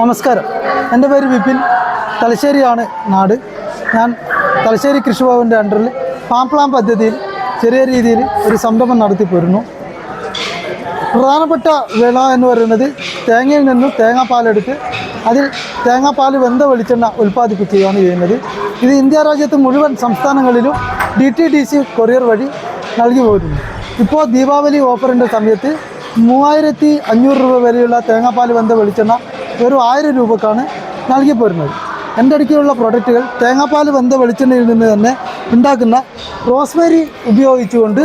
നമസ്കാരം. എന്റെ പേര് വിപിൻ. തലശ്ശേരിയാണ് നാട്. ഞാൻ തലശ്ശേരി കൃഷിഭവന്റെ അണ്ടറിൽ പാംപ്ലാം പദ്ധതിയിൽ ചെറിയ രീതിയിൽ ഒരു സംരംഭം നടത്തി പോരുന്നു പ്രധാനപ്പെട്ട വിള എന്ന് പറയുന്നത് തേങ്ങയിൽ നിന്നും തേങ്ങാപ്പാലെടുത്ത് അതിൽ തേങ്ങാപ്പാൽ വെന്ത വെളിച്ചെണ്ണ ഉൽപ്പാദിപ്പിക്കുകയാണ് ചെയ്യുന്നത്. ഇത് ഇന്ത്യ രാജ്യത്ത് മുഴുവൻ സംസ്ഥാനങ്ങളിലും D T D C courier വഴി നൽകി പോരുന്നു. ഇപ്പോൾ ദീപാവലി ഓഫറിന്റെ സമയത്ത് മൂവായിരത്തി അഞ്ഞൂറ് രൂപ വരെയുള്ള തേങ്ങാപ്പാൽ വെന്ത വെളിച്ചെണ്ണ വെറും ആയിരം രൂപക്കാണ് നൽകി പോരുന്നത് എന്റെ അടുക്കിലുള്ള പ്രൊഡക്റ്റുകൾ തേങ്ങാപ്പാൽ വെന്ത വെളിച്ചെണ്ണയിൽ നിന്ന് തന്നെ ഉണ്ടാക്കുന്ന റോസ്മേരി ഉപയോഗിച്ചുകൊണ്ട്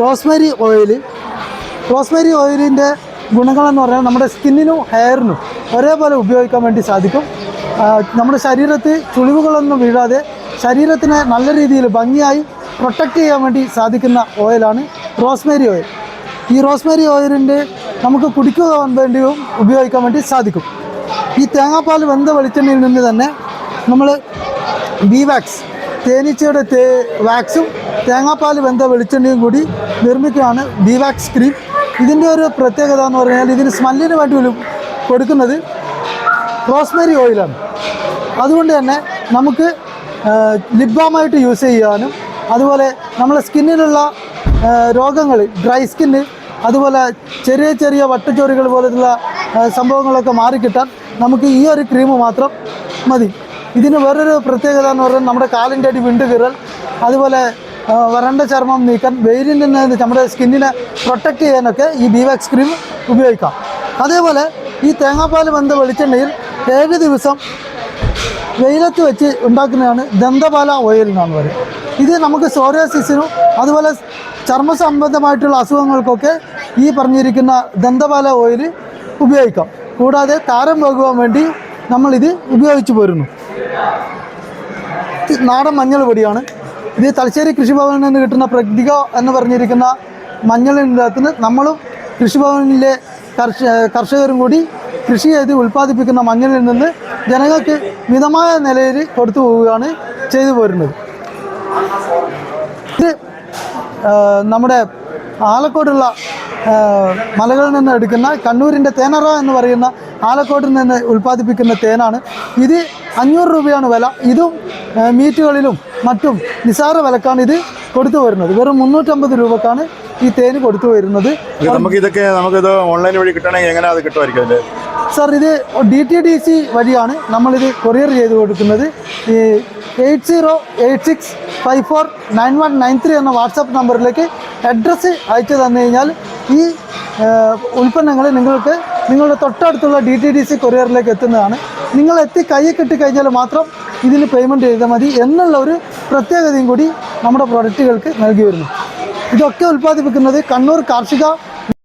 റോസ്മേരി ഓയിൽ റോസ്മേരി ഓയിലിന്റെ ഗുണങ്ങളെന്ന് പറഞ്ഞാൽ നമ്മുടെ സ്കിന്നിനും ഹെയറിനും ഒരേപോലെ ഉപയോഗിക്കാൻ വേണ്ടി സാധിക്കും. നമ്മുടെ ശരീരത്തിൽ ചുളിവുകളൊന്നും വീഴാതെ ശരീരത്തിനെ നല്ല രീതിയിൽ ഭംഗിയായി പ്രൊട്ടക്റ്റ് ചെയ്യാൻ വേണ്ടി സാധിക്കുന്ന ഓയിലാണ് റോസ്മേരി ഓയിൽ. ഈ റോസ്മേരി ഓയിലിന്റെ നമുക്ക് കുടിക്കുവാൻ വേണ്ടിയും ഉപയോഗിക്കാൻ വേണ്ടി സാധിക്കും. ഈ തേങ്ങാപ്പാൽ വെന്ത വെളിച്ചെണ്ണയിൽ നിന്ന് തന്നെ നമ്മൾ ബി വാക്സ് തേനീച്ചയുടെ തേ വാക്സും തേങ്ങാപ്പാൽ വെന്ത വെളിച്ചെണ്ണയും കൂടി നിർമ്മിക്കുകയാണ് ബി വാക്സ് ക്രീം ഇതിന്റെ ഒരു പ്രത്യേകത എന്ന് പറഞ്ഞാൽ ഇതിന് സ്മെല്ലിന് വേണ്ടി കൊടുക്കുന്നത് റോസ്മേരി ഓയിലാണ്. അതുകൊണ്ട് തന്നെ നമുക്ക് ലിപ് ബാമായിട്ട് യൂസ് ചെയ്യാനും അതുപോലെ നമ്മളെ സ്കിന്നിലുള്ള രോഗങ്ങൾ ഡ്രൈ സ്കിന്ന് അതുപോലെ ചെറിയ ചെറിയ വട്ടച്ചോറികൾ പോലുള്ള സംഭവങ്ങളൊക്കെ മാറിക്കിട്ടാൻ നമുക്ക് ഈ ഒരു ക്രീം മാത്രം മതി. ഇതിന് വേറൊരു പ്രത്യേകത എന്ന് പറഞ്ഞാൽ നമ്മുടെ കാലിന്റെ അടി വിണ്ട് കീറൽ അതുപോലെ വരണ്ട ചർമ്മം നീക്കാൻ വെയിലിൽ നിന്ന് നമ്മുടെ സ്കിന്നിനെ പ്രൊട്ടക്റ്റ് ചെയ്യാനൊക്കെ ഈ ബിവാക്സ് ക്രീം ഉപയോഗിക്കാം. അതേപോലെ ഈ തേങ്ങാപ്പാൽ വന്ന് വെളിച്ചെണ്ണയിൽ ഏഴ് ദിവസം വെയിലത്ത് വെച്ച് ഉണ്ടാക്കുന്നതാണ് ദന്തപാല ഓയിൽ എന്നാണ് പറയുക ഇത് നമുക്ക് സോറിയാസിസിനും അതുപോലെ ചർമ്മ സംബന്ധമായിട്ടുള്ള അസുഖങ്ങൾക്കൊക്കെ ഈ പറഞ്ഞിരിക്കുന്ന ദന്തപാല ഓയിൽ ഉപയോഗിക്കാം. കൂടാതെ താരം പോകുവാൻ വേണ്ടി നമ്മളിത് ഉപയോഗിച്ചു പോരുന്നു. നാടൻ മഞ്ഞൾ പൊടിയാണ്. ഇത് തലശ്ശേരി കൃഷിഭവനിൽ നിന്ന് കിട്ടുന്ന പ്രകൃതിക എന്ന് പറഞ്ഞിരിക്കുന്ന മഞ്ഞൾ അകത്ത് നമ്മളും കൃഷിഭവനിലെ കർഷ കർഷകരും കൂടി കൃഷി ചെയ്ത് ഉൽപ്പാദിപ്പിക്കുന്ന മഞ്ഞളിൽ നിന്ന് ജനങ്ങൾക്ക് മിതമായ നിലയിൽ കൊടുത്തു പോവുകയാണ് ചെയ്തു പോരുന്നത്. ഇത് നമ്മുടെ ആലക്കോടുള്ള മലകളിൽ നിന്ന് എടുക്കുന്ന കണ്ണൂരിന്റെ തേനറ എന്ന് പറയുന്ന ആലക്കോട്ടിൽ നിന്ന് ഉൽപ്പാദിപ്പിക്കുന്ന തേനാണ്. ഇത് അഞ്ഞൂറ് രൂപയാണ് വില. ഇതും മീറ്റുകളിലും മറ്റും നിസാര വിലക്കാണ് ഇത് കൊടുത്തു വരുന്നത് വെറും മുന്നൂറ്റമ്പത് രൂപക്കാണ് ഈ തേന് കൊടുത്തു വരുന്നത് നമുക്ക് ഇതൊക്കെ നമുക്കിത് ഓൺലൈൻ വഴി കിട്ടണമെങ്കിൽ എങ്ങനെ അത് കിട്ടുമായിരിക്കും സാർ ഇത് ഡി ടി ഡി സി വഴിയാണ് നമ്മളിത് കൊറിയർ ചെയ്ത് കൊടുക്കുന്നത്. ഈ eight zero eight six five four nine one nine three എന്ന വാട്സാപ്പ് നമ്പറിലേക്ക് അഡ്രസ്സ് അയച്ചു തന്നു കഴിഞ്ഞാൽ ഈ ഉൽപ്പന്നങ്ങൾ നിങ്ങൾക്ക് നിങ്ങളുടെ തൊട്ടടുത്തുള്ള ഡി ടി ഡി സി കൊറിയറിലേക്ക് എത്തുന്നതാണ്. നിങ്ങൾ എത്തി കൈ കിട്ടിക്കഴിഞ്ഞാൽ മാത്രം ഇതിന് പേയ്മെന്റ് ചെയ്താൽ മതി എന്നുള്ള ഒരു പ്രത്യേകതയും കൂടി നമ്മുടെ പ്രൊഡക്റ്റുകൾക്ക് നൽകി വരുന്നു. ഇതൊക്കെ ഉൽപ്പാദിപ്പിക്കുന്നത് കണ്ണൂർ കാർഷിക